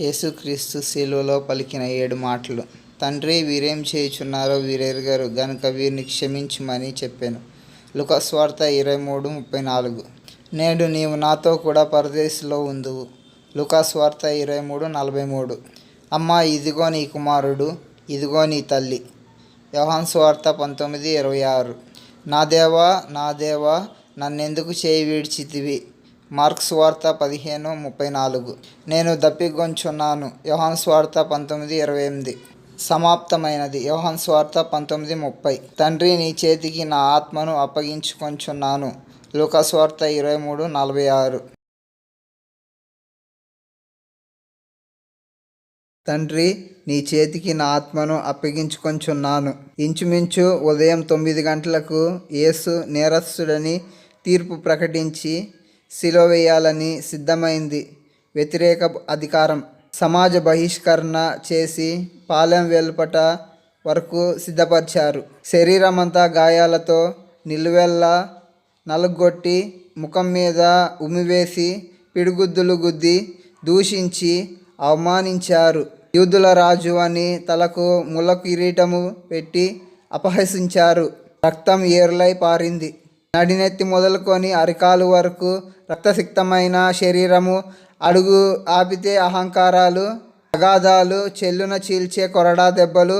యేసుక్రీస్తు శిలువలో పలికిన ఏడు మాటలు. తండ్రి వీరేం చేయుచున్నారో వీరెరుగరు గనుక వీరిని క్షమించమని చెప్పాను. లుకస్వార్త ఇరవై మూడు ముప్పై నాలుగు. నేడు నీవు నాతో కూడా పరదేశంలో ఉందువు. లుకాస్వార్త ఇరవై మూడు నలభై మూడు. అమ్మ ఇదిగో నీ కుమారుడు ఇదిగో నీ తల్లి. యోహాన్ స్వార్త పంతొమ్మిది ఇరవై ఆరు. నా దేవా నా దేవా నన్నెందుకు చేయి విడిచితివి? మార్క్స్ వార్త పదిహేను ముప్పై నాలుగు. నేను దప్పిగొంచున్నాను. యోహాన్ స్వార్త పంతొమ్మిది ఇరవై ఎనిమిది. సమాప్తమైనది. యోహాన్ స్వార్త పంతొమ్మిది ముప్పై. తండ్రి నీ చేతికి నా ఆత్మను అప్పగించుకొంచున్నాను. లూకాస్వార్త ఇరవై మూడు నలభై ఆరు. తండ్రి నీ చేతికి నా ఆత్మను అప్పగించుకొంచున్నాను. ఇంచుమించు ఉదయం తొమ్మిది గంటలకు యేసు నేరస్తుడని తీర్పు ప్రకటించి శిలో వేయాలని సిద్ధమైంది. వ్యతిరేక అధికారం. సమాజ బహిష్కరణ చేసి పాలెం వెలుపట వరకు సిద్ధపరిచారు. శరీరమంతా గాయాలతో నిలువెల్లా నలుగొట్టి ముఖం మీద ఉమివేసి పిడిగుద్దులు గుద్ది దూషించి అవమానించారు. యూదుల రాజు అని తలకు ముల కిరీటము పెట్టి అపహసించారు. రక్తం ఏర్లై పారింది. నడినెత్తి మొదలుకొని అరికాలు వరకు రక్తసిక్తమైన శరీరము అడుగు ఆపితే అహంకారాలు అగాధాలు చెల్లున చీల్చే కొరడా దెబ్బలు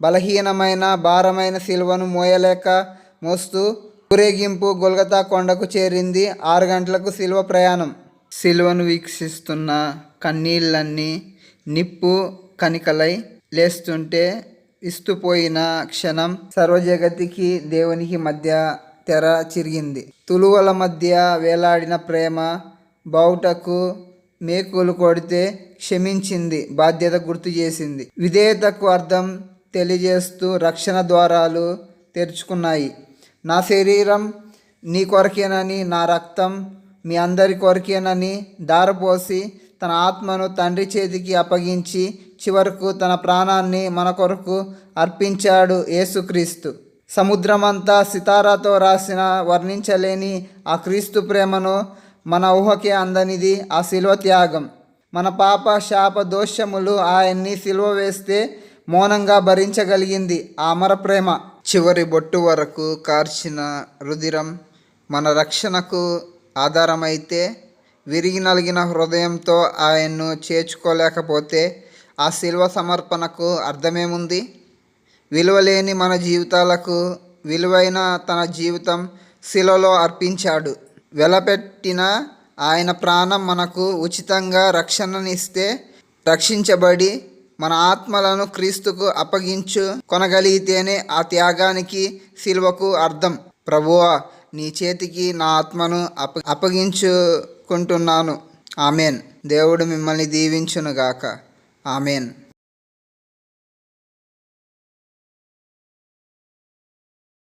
బలహీనమైన భారమైన శిల్వను మోయలేక మోస్తూ ఊరేగింపు గొల్గతా కొండకు చేరింది ఆరు గంటలకు శిల్వ ప్రయాణం. శిల్వను వీక్షిస్తున్న కన్నీళ్ళన్నీ నిప్పు కనికలై లేస్తుంటే ఇస్తుపోయిన క్షణం సర్వజగతికి దేవునికి మధ్య తెర చిరిగింది. తులువల మధ్య వేలాడిన ప్రేమ బావుటకు మేకులు కొడితే క్షమించింది బాధ్యత గుర్తు చేసింది. విధేయతకు అర్థం తెలియజేస్తూ రక్షణ ద్వారాలు తెరుచుకున్నాయి. నా శరీరం నీ కొరకేనని నా రక్తం మీ అందరి కొరకేనని దారపోసి తన ఆత్మను తండ్రి చేతికి అప్పగించి చివరకు తన ప్రాణాన్ని మన కొరకు అర్పించాడు యేసుక్రీస్తు. సముద్రమంతా సితారాతో రాసిన వర్ణించలేని ఆ క్రీస్తు ప్రేమను మన ఊహకే అందనిది ఆ శిల్వ త్యాగం. మన పాప శాప దోషములు ఆయన్ని సిలువ వేస్తే మౌనంగా భరించగలిగింది ఆ అమర ప్రేమ. చివరి బొట్టు వరకు కార్చిన రుధిరం మన రక్షణకు ఆధారమైతే విరిగి నలిగిన హృదయంతో ఆయన్ను చేర్చుకోలేకపోతే ఆ శిల్వ సమర్పణకు అర్థమేముంది? విలువలేని మన జీవితాలకు విలువైన తన జీవితం శిలలో అర్పించాడు. వెలపెట్టిన ఆయన ప్రాణం మనకు ఉచితంగా రక్షణనిస్తే రక్షించబడి మన ఆత్మలను క్రీస్తుకు అప్పగించు కొనగలిగితేనే ఆ త్యాగానికి శిల్వకు అర్థం. ప్రభువా నీ చేతికి నా ఆత్మను అప్ప అప్పగించుకుంటున్నాను. ఆమెన్. దేవుడు మిమ్మల్ని దీవించునుగాక. ఆమెన్.